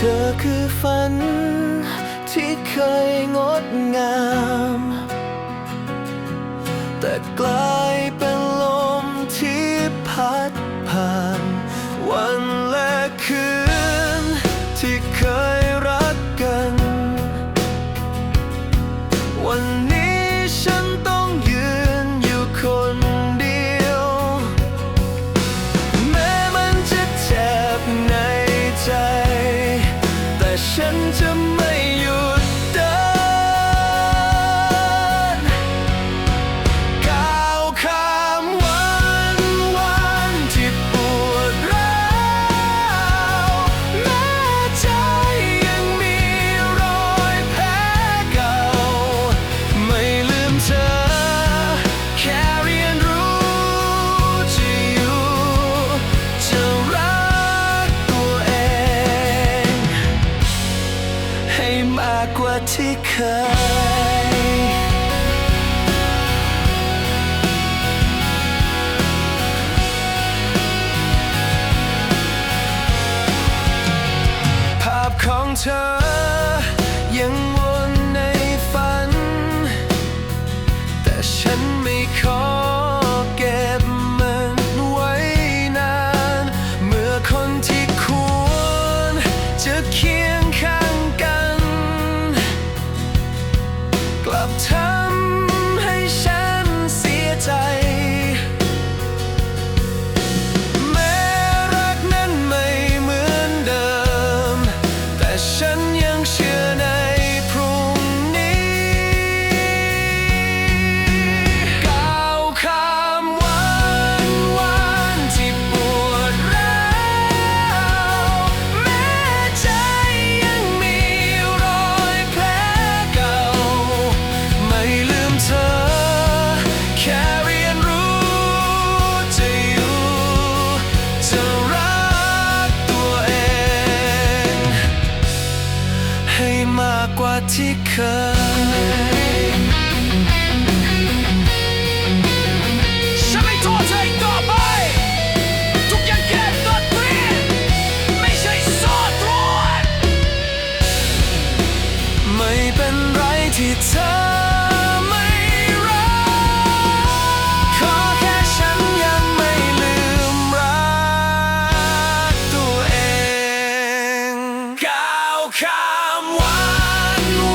ธอคือฝัน ที่เคยงดงาม แต่กลา ภาพของเธอาฉันไม่โทษเธออีกต่อไป ทุกอย่างแค่ดนตรีไม่ใช่ซอตรวนไม่เป็นไรที่เธอไม่รักขอแค่ฉันยังไม่ลืมรักตัวเองก้าวข้วัน and